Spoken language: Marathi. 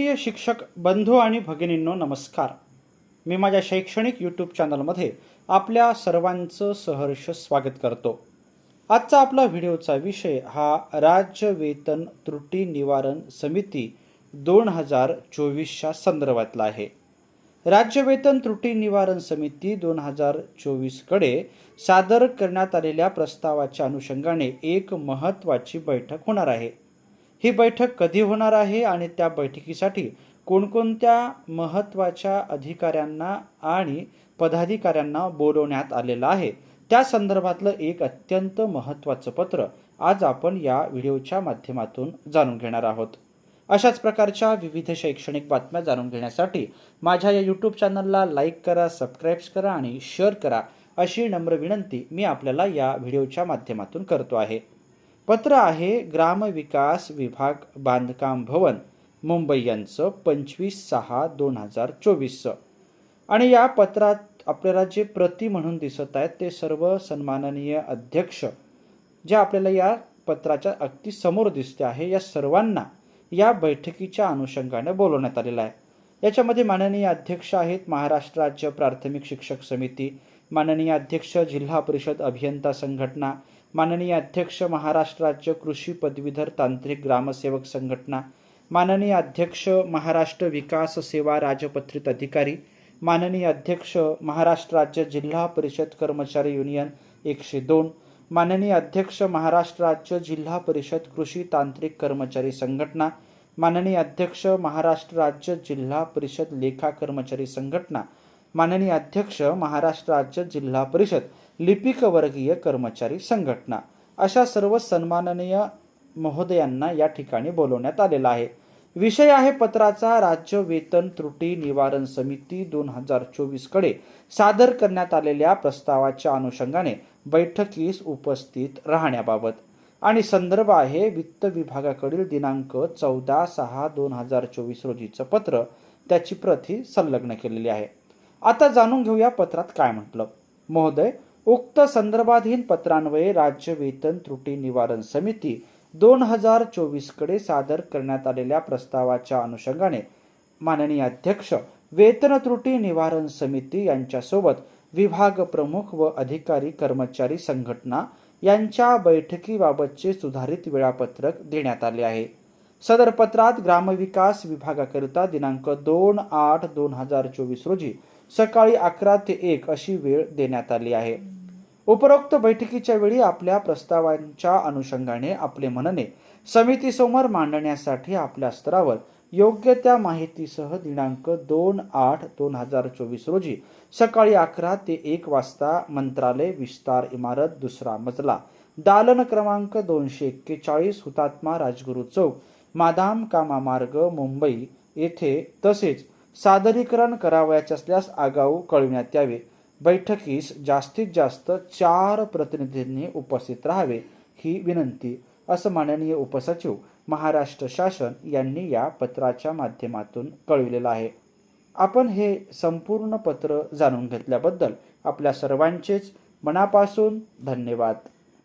प्रिय शिक्षक बंधू आणि भगिनींनो नमस्कार. मी माझ्या शैक्षणिक यूट्यूब चॅनलमध्ये आपल्या सर्वांचं सहर्ष स्वागत करतो. आजचा आपला व्हिडिओचा विषय हा राज्य वेतन त्रुटी निवारण समिती दोन हजार चोवीसच्या संदर्भातला आहे. राज्य वेतन त्रुटी निवारण समिती दोन हजार चोवीसकडे सादर करण्यात आलेल्या प्रस्तावाच्या अनुषंगाने एक महत्त्वाची बैठक होणार आहे. ही बैठक कधी होणार आहे आणि त्या बैठकीसाठी कोणकोणत्या महत्त्वाच्या अधिकाऱ्यांना आणि पदाधिकाऱ्यांना बोलवण्यात आलेलं आहे? त्या संदर्भातलं एक अत्यंत महत्त्वाचं पत्र आज आपण या व्हिडिओच्या माध्यमातून जाणून घेणार आहोत. अशाच प्रकारच्या विविध शैक्षणिक बातम्या जाणून घेण्यासाठी माझ्या या यूट्यूब चॅनलला लाईक करा सबस्क्राईब्स करा आणि शेअर करा अशी नम्र विनंती मी आपल्याला या व्हिडिओच्या माध्यमातून करतो आहे. पत्र आहे ग्रामविकास विभाग बांधकाम भवन मुंबई यांचं पंचवीस सहा दोन हजार चोवीसचं. आणि या पत्रात आपल्याला जे प्रती म्हणून दिसत आहेत ते सर्व सन्माननीय अध्यक्ष जे आपल्याला या पत्राच्या अगदी समोर दिसते आहे या सर्वांना या बैठकीच्या अनुषंगाने बोलवण्यात आलेलं आहे. याच्यामध्ये माननीय अध्यक्ष आहेत महाराष्ट्र राज्य प्राथमिक शिक्षक समिती माननीय अध्यक्ष जिल्हा परिषद अभियंता संघटना माननीय अध्यक्ष महाराष्ट्र राज्य कृषी पदवीधर तांत्रिक ग्रामसेवक संघटना माननीय अध्यक्ष महाराष्ट्र विकास सेवा राजपत्रित अधिकारी माननीय अध्यक्ष महाराष्ट्र राज्य जिल्हा परिषद कर्मचारी युनियन एकशे दोन माननीय अध्यक्ष महाराष्ट्र राज्य जिल्हा परिषद कृषी तांत्रिक कर्मचारी संघटना माननीय अध्यक्ष महाराष्ट्र राज्य जिल्हा परिषद लेखा कर्मचारी संघटना माननीय अध्यक्ष महाराष्ट्र राज्य जिल्हा परिषद लिपिक वर्गीय कर्मचारी संघटना. अशा सर्व सन्माननीय महोदयांना या ठिकाणी बोलवण्यात आलेला आहे. विषय आहे पत्राचा. राज्य वेतन त्रुटी निवारण समिती दोन हजार चोवीसकडे सादर करण्यात आलेल्या प्रस्तावाच्या अनुषंगाने बैठकीस उपस्थित राहण्याबाबत. आणि संदर्भ आहे वित्त विभागाकडील दिनांक चौदा सहा दोन हजार चोवीस रोजीचं पत्र. त्याची प्रती संलग्न केलेली आहे. आता जाणून घेऊया पत्रात काय म्हटलं. महोदय उक्त संदर्भाधीन पत्रान्वये राज्य वेतन त्रुटी निवारण समिती दोन हजार चोवीसकडे सादर करण्यात आलेल्या प्रस्तावाच्या अनुषंगाने माननीय अध्यक्ष वेतन त्रुटी निवारण समिती यांच्यासोबत विभाग प्रमुख व अधिकारी कर्मचारी संघटना यांच्या बैठकीबाबतचे सुधारित वेळापत्रक देण्यात आले आहे. सदर पत्रात ग्रामविकास विभागाकरिता दिनांक दोन आठ दोन हजार चोवीस रोजी सकाळी अकरा ते एक अशी वेळ देण्यात आली आहे. उपरोक्त बैठकीच्या वेळी आपल्या प्रस्तावांच्या अनुषंगाने आपले म्हणणे समितीसमोर मांडण्यासाठी आपल्या स्तरावर योग्य त्या माहितीसह दिनांक दोन आठ दोन हजार चोवीस रोजी सकाळी अकरा ते एक वाजता मंत्रालय विस्तार इमारत दुसरा मजला दालन क्रमांक दोनशे एक्केचाळीस हुतात्मा राजगुरू चौक मादाम कामा मार्ग मुंबई येथे तसेच सादरीकरण करावयाचे असल्यास आगाऊ कळविण्यात यावे. बैठकीस जास्तीत जास्त चार प्रतिनिधींनी उपस्थित राहावे ही विनंती असं माननीय उपसचिव महाराष्ट्र शासन यांनी या पत्राच्या माध्यमातून कळविलेलं आहे. आपण हे संपूर्ण पत्र जाणून घेतल्याबद्दल आपल्या सर्वांचेच मनापासून धन्यवाद.